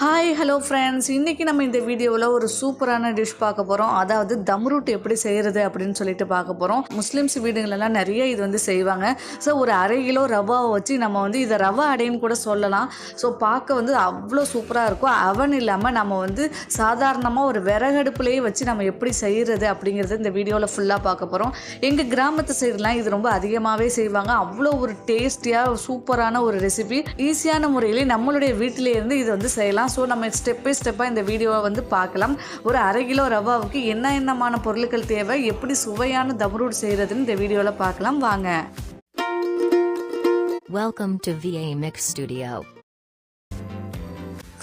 Hi hello friends இன்றைக்கி நம்ம இந்த வீடியோவில் ஒரு சூப்பரான டிஷ் பார்க்க போகிறோம் அதாவது தம் ரூட் எப்படி செய்கிறது அப்படின்னு சொல்லிட்டு பார்க்க போகிறோம் முஸ்லீம்ஸ் வீடுகளெல்லாம் நிறைய இது வந்து செய்வாங்க. ஸோ ஒரு அரை கிலோ ரவாவை வச்சு நம்ம வந்து இதை ரவா அடைன்னு கூட சொல்லலாம். ஸோ பார்க்க வந்து அவ்வளோ சூப்பராக இருக்கும். அவன் இல்லாமல் நம்ம வந்து சாதாரணமாக ஒரு விறகடுப்புலேயே வச்சு நம்ம எப்படி செய்கிறது அப்படிங்கிறது இந்த வீடியோவில் ஃபுல்லாக பார்க்க போகிறோம் எங்கள் கிராமத்து சைடுலாம் இது ரொம்ப அதிகமாகவே செய்வாங்க. அவ்வளோ ஒரு டேஸ்டியாக சூப்பரான ஒரு ரெசிபி ஈஸியான முறையிலே நம்மளுடைய வீட்டிலேருந்து இது வந்து செய்யலாம். ஸோ நம்ம ஸ்டெப் பை ஸ்டெப்பாக இந்த வீடியோவை வந்து பார்க்கலாம். ஒரு அரை கிலோ ரவாவுக்கு என்ன என்னமான பொருட்கள் தேவை? எப்படி சுவையான தம்ரூட் செய்கிறதுன்னு இந்த வீடியோவில் பார்க்கலாம். வாங்க. Welcome to VA Mix Studio.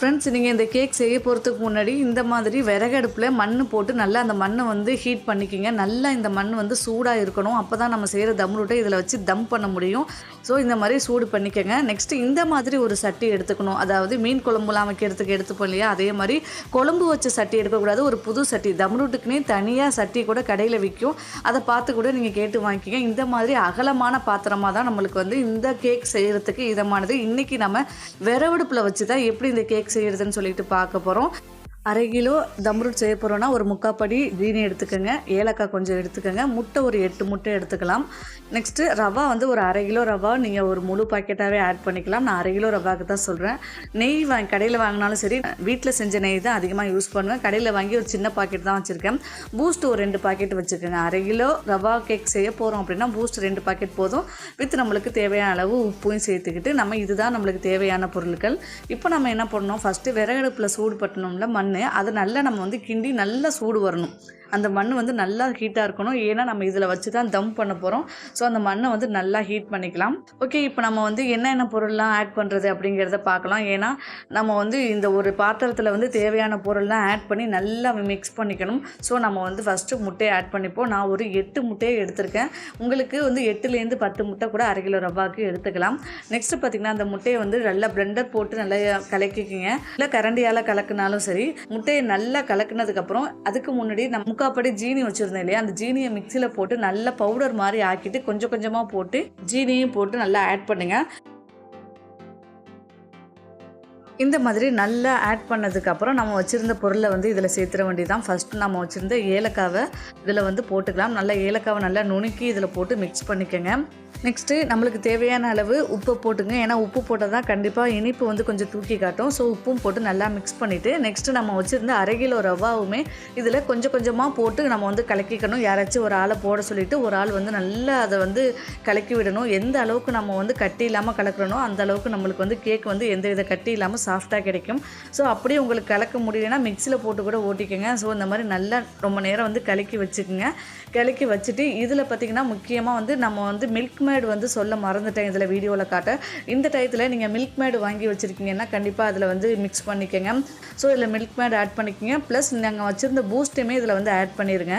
Friends நீங்கள் இந்த கேக் செய்ய போகிறதுக்கு முன்னாடி இந்த மாதிரி விறகடுப்பில் மண் போட்டு நல்லா அந்த மண்ணை வந்து ஹீட் பண்ணிக்கிங்க. நல்லா இந்த மண் வந்து சூடாக இருக்கணும். அப்போ தான் நம்ம செய்கிற தம் ரூட்டை இதில் வச்சு தம் பண்ண முடியும். ஸோ இந்த மாதிரி சூடு பண்ணிக்கோங்க. நெக்ஸ்ட்டு இந்த மாதிரி ஒரு சட்டி எடுத்துக்கணும். அதாவது மீன் குழம்புலாம் வைக்கிறதுக்கு எடுத்துப்போம் இல்லையா? அதே மாதிரி குழம்பு வச்ச சட்டி எடுக்கக்கூடாது. ஒரு புது சட்டி. தம் ரூட்டுக்குனே தனியாக சட்டி கூட கடையில் விற்கும் அதை பார்த்து கூட நீங்கள் கேட்டு வாங்கிக்கோங்க. இந்த மாதிரி அகலமான பாத்திரமாக தான் நம்மளுக்கு வந்து இந்த கேக் செய்கிறதுக்கு இதமானது. இன்றைக்கி நம்ம விறவடுப்பில் வச்சு தான் எப்படி இந்த கேக் செய்கிறதுன்னு சொல்லிட்டு பார்க்க போகிறோம் அரை கிலோ தம்ரூட் செய்ய போகிறோன்னா ஒரு முக்காப்படி ஜீனி எடுத்துக்கோங்க. ஏலக்காய் கொஞ்சம் எடுத்துக்கோங்க. முட்டை ஒரு எட்டு முட்டை எடுத்துக்கலாம். நெக்ஸ்ட்டு ரவா வந்து ஒரு அரை கிலோ ரவா நீங்கள் ஒரு முழு பாக்கெட்டாகவே ஆட் பண்ணிக்கலாம். நான் அரை கிலோ ரவாவுக்கு தான் சொல்கிறேன் நெய் வாங்கி கடையில் வாங்கினாலும் சரி வீட்டில் செஞ்ச நெய் தான் அதிகமாக யூஸ் பண்ணுவேன். கடையில் வாங்கி ஒரு சின்ன பாக்கெட் தான் வச்சுருக்கேன். பூஸ்ட் ஒரு ரெண்டு பாக்கெட் வச்சுக்கோங்க. அரை கிலோ ரவா கேக் செய்ய போகிறோம் அப்படின்னா பூஸ்ட் ரெண்டு பாக்கெட் போதும். வித் நம்மளுக்கு தேவையான அளவு உப்பையும் சேர்த்துக்கிட்டு நம்ம இதுதான் நம்மளுக்கு தேவையான பொருட்கள். இப்போ நம்ம என்ன பண்ணணும்? ஃபஸ்ட்டு விறகடுப்பில் சூடு பட்டணும்ல மண் அதை நல்லா நம்ம வந்து கிண்டி நல்லா சூடு வரணும். அந்த மண் வந்து நல்லா ஹீட்டாக இருக்கணும். ஏன்னா நம்ம இதில் வச்சு தான் தம் பண்ண போகிறோம் ஸோ அந்த மண்ணை வந்து நல்லா ஹீட் பண்ணிக்கலாம். ஓகே இப்போ நம்ம வந்து என்னென்ன பொருள்லாம் ஆட் பண்ணுறது அப்படிங்கிறத பார்க்கலாம். ஏன்னா நம்ம வந்து இந்த ஒரு பாத்திரத்தில் வந்து தேவையான பொருள்லாம் ஆட் பண்ணி நல்லா மிக்ஸ் பண்ணிக்கணும். ஸோ நம்ம வந்து ஃபஸ்ட்டு முட்டையை ஆட் பண்ணிப்போம். நான் ஒரு எட்டு முட்டையை எடுத்திருக்கேன். உங்களுக்கு வந்து எட்டுலேருந்து பத்து முட்டை கூட அரை கிலோ ரவாக்கு எடுத்துக்கலாம். நெக்ஸ்ட்டு பார்த்திங்கன்னா அந்த முட்டையை வந்து நல்லா பிளெண்டர் போட்டு நல்லா கலக்கிக்கிங்க. இல்லை கரண்டியால் கலக்குனாலும் சரி முட்டையை நல்லா கலக்குனதுக்கப்புறம் அதுக்கு முன்னாடி நம்ம முக்காப்படி ஜீனி வச்சுருந்தேன் இல்லையா? அந்த ஜீனியை மிக்சியில் போட்டு நல்லா பவுடர் மாதிரி ஆக்கிட்டு கொஞ்சம் கொஞ்சமாக போட்டு ஜீனியும் போட்டு நல்லா ஆட் பண்ணுங்க. இந்த மாதிரி நல்லா ஆட் பண்ணதுக்கப்புறம் நம்ம வச்சுருந்த பொருளை வந்து இதில் சேர்த்துற வேண்டியதான் ஃபஸ்ட்டு நம்ம வச்சுருந்த ஏலக்காவை இதில் வந்து போட்டுக்கலாம். நல்லா ஏலக்காவை நல்லா நுணுக்கி இதில் போட்டு மிக்ஸ் பண்ணிக்கோங்க. நெக்ஸ்ட்டு நம்மளுக்கு தேவையான அளவு உப்பு போட்டுங்க. ஏன்னா உப்பு போட்டால் தான் கண்டிப்பாக இனிப்பு வந்து கொஞ்சம் தூக்கி காட்டும். ஸோ உப்பும் போட்டு நல்லா மிக்ஸ் பண்ணிவிட்டு நெக்ஸ்ட்டு நம்ம வச்சுருந்த அரை கிலோ ரவாவுமே இதில் கொஞ்சம் கொஞ்சமாக போட்டு நம்ம வந்து கலக்கிக்கணும். யாராச்சும் ஒரு ஆளை போட சொல்லிவிட்டு ஒரு ஆள் வந்து நல்லா அதை வந்து கலக்கி விடணும். எந்த அளவுக்கு நம்ம வந்து கட்டி இல்லாமல் கலக்கிறனோ அந்த அளவுக்கு நம்மளுக்கு வந்து கேக் வந்து எந்த வித கட்டி இல்லாமல் சாஃப்டாக கிடைக்கும். ஸோ அப்படியே உங்களுக்கு கலக்க முடியலன்னா மிக்சியில் போட்டு கூட ஓட்டிக்கோங்க. ஸோ இந்த மாதிரி நல்லா ரொம்ப நேரம் வந்து கலக்கி வச்சுக்கோங்க. கலக்கி வச்சுட்டு இதில் பார்த்திங்கன்னா முக்கியமாக வந்து நம்ம வந்து மில்க் மேடு வந்து சொல்ல மறந்துட்டேன் இதில் வீடியோவில் காட்ட. இந்த டயத்தில் நீங்கள் மில்க் மேடு வாங்கி வச்சுருக்கீங்கன்னா கண்டிப்பாக அதில் வந்து மிக்ஸ் பண்ணிக்கோங்க. ஸோ இதில் மில்க் மேடு ஆட் பண்ணிக்கோங்க. ப்ளஸ் நாங்கள் வச்சுருந்த பூஸ்ட்டுமே இதில் வந்து ஆட் பண்ணிடுங்க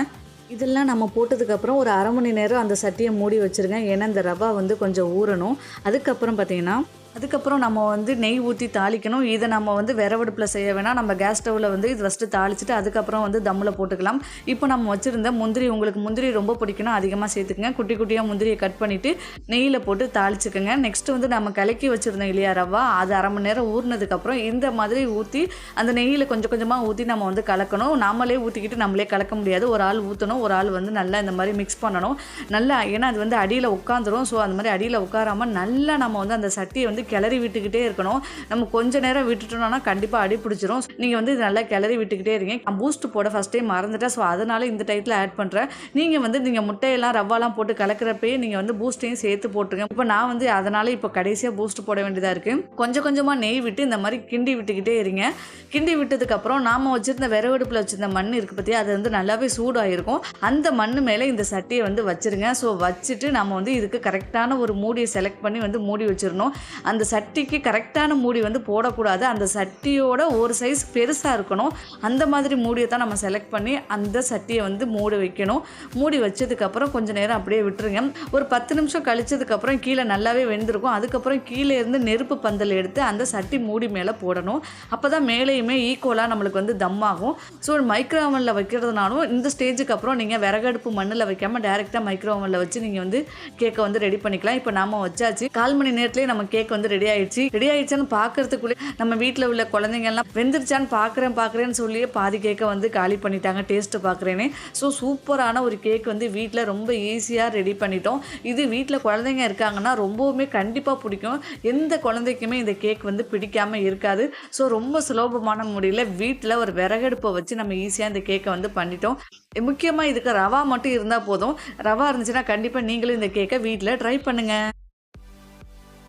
இதெல்லாம் நம்ம போட்டதுக்கப்புறம் ஒரு அரை மணி நேரம் அந்த சட்டியை மூடி வச்சுருங்க. ஏன்னா இந்த ரவா வந்து கொஞ்சம் ஊறணும். அதுக்கப்புறம் பார்த்திங்கன்னா அதுக்கப்புறம் நம்ம வந்து நெய் ஊற்றி தாளிக்கணும். இதை நம்ம வந்து விறவடுப்பில் செய்ய வேணாம். நம்ம கேஸ் ஸ்டவ்வில் வந்து இது ஃபஸ்ட்டு தாளிச்சிட்டு அதுக்கப்புறம் வந்து தம்மில் போட்டுக்கலாம். இப்போ நம்ம வச்சுருந்த முந்திரி உங்களுக்கு முந்திரி ரொம்ப பிடிக்கணும் அதிகமாக சேர்த்துக்கங்க. குட்டி குட்டியாக முந்திரியை கட் பண்ணிவிட்டு நெய்யில் போட்டு தாளிச்சுக்கோங்க. நெக்ஸ்ட்டு வந்து நம்ம கலக்கி வச்சுருந்தோம் இல்லையா ரவா? அது அரை மணி நேரம் ஊறினதுக்கப்புறம் இந்த மாதிரி ஊற்றி அந்த நெய்யில் கொஞ்சம் கொஞ்சமாக ஊற்றி நம்ம வந்து கலக்கணும். நாமளே ஊற்றிக்கிட்டு நம்மளே கலக்க முடியாது. ஒரு ஆள் ஊற்றணும் ஒரு ஆள் வந்து நல்லா இந்த மாதிரி மிக்ஸ் பண்ணணும். நல்லா ஏன்னா அது வந்து அடியில் உட்காந்துரும் ஸோ அந்த மாதிரி அடியில் உட்காராமல் நல்லா நம்ம வந்து அந்த சட்டியை வந்து கிளறி விட்டுக்கிட்டே இருக்கணும். நம்ம கொஞ்ச நேரம் விட்டுட்டோம்னா கண்டிப்பாக அடி பிடிச்சிரும். நீங்கள் வந்து இது நல்லா கிளறி விட்டுக்கிட்டே இருக்கீங்க. பூஸ்ட் போட ஃபஸ்ட் டைம் மறந்துட்டேன். ஸோ அதனால் இந்த டைத்தில் ஆட் பண்ணுறேன் நீங்கள் வந்து நீங்கள் முட்டையெல்லாம் ரவாலாம் போட்டு கலக்கிறப்பயே நீங்கள் வந்து பூஸ்ட்டையும் சேர்த்து போட்டுருங்க. இப்போ நான் வந்து அதனால் இப்போ கடைசியாக பூஸ்ட் போட வேண்டியதாக இருக்குது கொஞ்சம் கொஞ்சமாக நெய் விட்டு இந்த மாதிரி கிண்டி விட்டுக்கிட்டே இருங்க. கிண்டி விட்டதுக்கப்புறம் நாம் வச்சுருந்த விறவடுப்பில் வச்சுருந்த மண் இருக்குது பற்றி அது வந்து நல்லாவே சூடாகிருக்கும் அந்த மண் மேலே இந்த சட்டியை வந்து வச்சுருங்க. ஸோ வச்சுட்டு நம்ம வந்து இதுக்கு கரெக்டான ஒரு மூடியை செலக்ட் பண்ணி வந்து மூடி வச்சிடணும். அந்த சட்டிக்கு கரெக்டான மூடி வந்து போடக்கூடாது. அந்த சட்டியோட ஒரு சைஸ் பெருசாக இருக்கணும். அந்த மாதிரி மூடியை தான் நம்ம செலக்ட் பண்ணி அந்த சட்டியை வந்து மூடி வைக்கணும். மூடி வச்சதுக்கப்புறம் கொஞ்சம் நேரம் அப்படியே விட்டுருங்க. ஒரு பத்து நிமிஷம் கழிச்சதுக்கப்புறம் கீழே நல்லாவே வெந்திருக்கும். அதுக்கப்புறம் கீழே இருந்து நெருப்பு பந்தல் எடுத்து அந்த சட்டி மூடி மேலே போடணும். அப்போ தான் மேலேயுமே ஈக்குவலாக நம்மளுக்கு வந்து தம் ஆகும். ஸோ மைக்ரோ ஓவனில் வைக்கிறதுனாலும் இந்த ஸ்டேஜுக்கு அப்புறம் நீங்கள் விறகடுப்பு மண்ணில் வைக்காமல் டேரெக்டாக மைக்ரோ ஓவனில் வச்சு நீங்கள் வந்து கேக்கை வந்து ரெடி பண்ணிக்கலாம். இப்போ நாம வச்சாச்சு. கால் மணி நேரத்துலேயே நம்ம கேக் வந்து வந்து ரெடி ஆயிடுச்சு. ரெடி ஆயிடுச்சான்னு பார்க்கறதுக்குள்ளே நம்ம வீட்டில் உள்ள குழந்தைங்க எல்லாம் வெந்துருச்சான்னு பார்க்குறேன் பார்க்குறேன்னு சொல்லியே பாதி கேக்கை வந்து காலி பண்ணிட்டாங்க டேஸ்ட்டு பார்க்குறேனே ஸோ சூப்பரான ஒரு கேக் வந்து வீட்டில் ரொம்ப ஈஸியாக ரெடி பண்ணிட்டோம். இது வீட்டில் குழந்தைங்க இருக்காங்கன்னா ரொம்பவுமே கண்டிப்பாக பிடிக்கும். எந்த குழந்தைக்குமே இந்த கேக் வந்து பிடிக்காம இருக்காது. ஸோ ரொம்ப சுலபமான முறையில் வீட்டில் ஒரு விறகடுப்பை வச்சு நம்ம ஈஸியாக இந்த கேக்கை வந்து பண்ணிட்டோம். முக்கியமாக இதுக்கு ரவா மட்டும் இருந்தால் போதும். ரவா இருந்துச்சுன்னா கண்டிப்பாக நீங்களும் இந்த கேக்கை வீட்டில் ட்ரை பண்ணுங்கள்